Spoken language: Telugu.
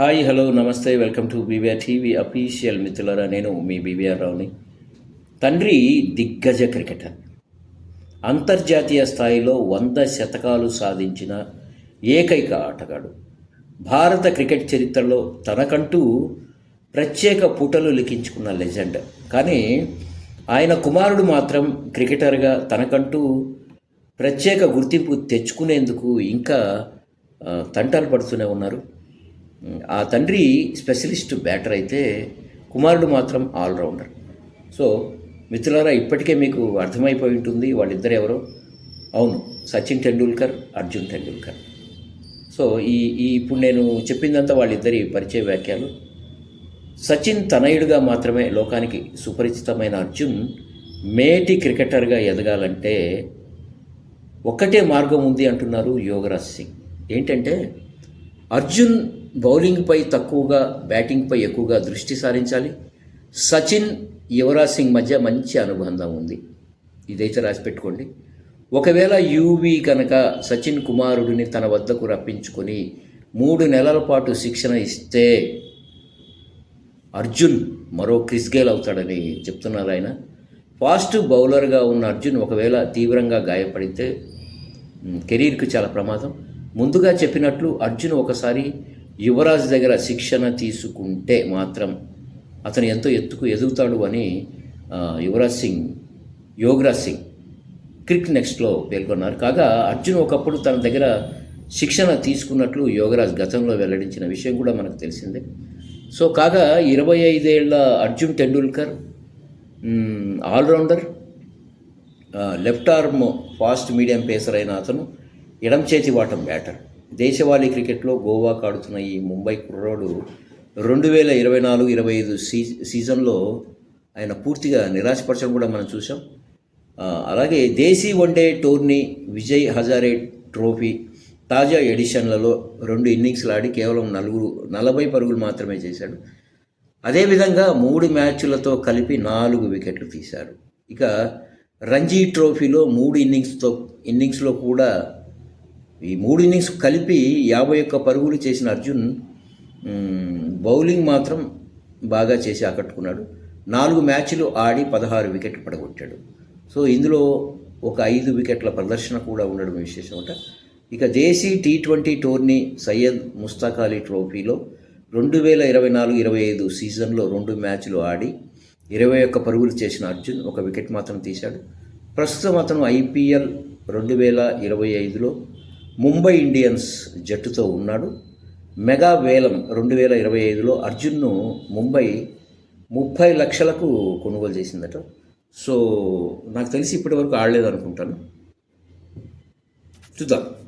హాయ్ హలో నమస్తే welcome to BBR TV official మిత్రులరా నేను మీ బీబీఆర్ రావుని. తండ్రి దిగ్గజ క్రికెటర్. అంతర్జాతీయ స్థాయిలో వంద శతకాలు సాధించిన ఏకైక ఆటగాడు. భారత క్రికెట్ చరిత్రలో తనకంటూ ప్రత్యేక పుటలు లిఖించుకున్న లెజెండ్. కానీ ఆయన కుమారుడు మాత్రం క్రికెటర్గా తనకంటూ ప్రత్యేక గుర్తింపు తెచ్చుకునేందుకు ఇంకా తంటలు తంటాలు పడుతూనే ఉన్నారు. ఆ తండ్రి స్పెషలిస్ట్ బ్యాటర్ అయితే కుమారుడు మాత్రం ఆల్రౌండర్. సో మిత్రులారా ఇప్పటికే మీకు అర్థమైపోయి ఉంటుంది వాళ్ళిద్దరు ఎవరో? అవును సచిన్ టెండూల్కర్ అర్జున్ టెండూల్కర్. సో ఈ ఈ ఇప్పుడు నేను చెప్పిందంతా వాళ్ళిద్దరి పరిచయ వ్యాఖ్యలు. సచిన్ తనయుడుగా మాత్రమే లోకానికి సుపరిచితమైన అర్జున్ మేటి క్రికెటర్గా ఎదగాలంటే ఒక్కటే మార్గం ఉంది అంటున్నారు యోగరాజ్ సింగ్. ఏంటంటే అర్జున్ బౌలింగ్పై తక్కువగా బ్యాటింగ్పై ఎక్కువగా దృష్టి సారించాలి. సచిన్ యువరాజ్ సింగ్ మధ్య మంచి అనుబంధం ఉంది. ఇదైతే రాసిపెట్టుకోండి ఒకవేళ యూవి కనుక సచిన్ కుమారుడిని తన వద్దకు రప్పించుకొని మూడు నెలల పాటు శిక్షణ ఇస్తే అర్జున్ మరో క్రిస్ గేల్ అవుతాడని చెప్తున్నారు ఆయన. ఫాస్ట్ బౌలర్గా ఉన్న అర్జున్ ఒకవేళ తీవ్రంగా గాయపడితే కెరీర్కి చాలా ప్రమాదం. ముందుగా చెప్పినట్లు అర్జున్ ఒకసారి యువరాజ్ దగ్గర శిక్షణ తీసుకుంటే మాత్రం అతను ఎంతో ఎత్తుకు ఎదుగుతాడు అని యువరాజ్ సింగ్ యోగరాజ్ సింగ్ క్రిక్ నెక్స్ట్లో పేర్కొన్నారు. కాగా అర్జున్ ఒకప్పుడు తన దగ్గర శిక్షణ తీసుకున్నట్లు యోగరాజ్ గతంలో వెల్లడించిన విషయం కూడా మనకు తెలిసిందే. సో కాగా ఇరవై ఐదేళ్ళ Arjun Tendulkar all rounder left arm fast medium pacer అయిన అతను ఎడం చేతి వాటం బ్యాటర్. దేశవాళీ క్రికెట్లో గోవాకు ఆడుతున్న ఈ ముంబై కుర్రోడు రెండు వేల ఇరవై నాలుగు ఇరవై ఐదు సీ సీజన్లో ఆయన పూర్తిగా నిరాశపరచడం కూడా మనం చూసాం అలాగే దేశీ one day tourney Vijay Hazare trophy తాజా ఎడిషన్లలో రెండు ఇన్నింగ్స్లు ఆడి కేవలం నలుగురు నలభై పరుగులు మాత్రమే చేశాడు. అదేవిధంగా మూడు మ్యాచ్లతో కలిపి నాలుగు వికెట్లు తీశారు. ఇక రంజీ ట్రోఫీలో మూడు ఇన్నింగ్స్తో ఇన్నింగ్స్లో కూడా ఈ మూడు ఇన్నింగ్స్ కలిపి యాభై ఒక్క పరుగులు చేసిన అర్జున్ బౌలింగ్ మాత్రం బాగా చేసి ఆకట్టుకున్నాడు. నాలుగు మ్యాచ్లు ఆడి పదహారు వికెట్లు పడగొట్టాడు. సో ఇందులో ఒక ఐదు వికెట్ల ప్రదర్శన కూడా ఉండడం విశేషం అంట. ఇక దేశీ T twenty tourney Syed Mushtaq Ali ట్రోఫీలో రెండు వేల ఇరవై నాలుగు ఇరవై ఐదు సీజన్లో రెండు మ్యాచ్లు ఆడి ఇరవై ఒక్క పరుగులు చేసిన అర్జున్ ఒక వికెట్ మాత్రం తీశాడు. ప్రస్తుతం అతను ఐపీఎల్ రెండు వేల ఇరవై ఐదులో ముంబై ఇండియన్స్ జట్టుతో ఉన్నాడు. మెగా వేలం రెండు వేల ఇరవై ఐదులో అర్జున్ను ముంబై ముప్పై లక్షలకు కొనుగోలు చేసిందట. సో నాకు తెలిసి ఇప్పటివరకు ఆడలేదు అనుకుంటాను. చూద్దాం.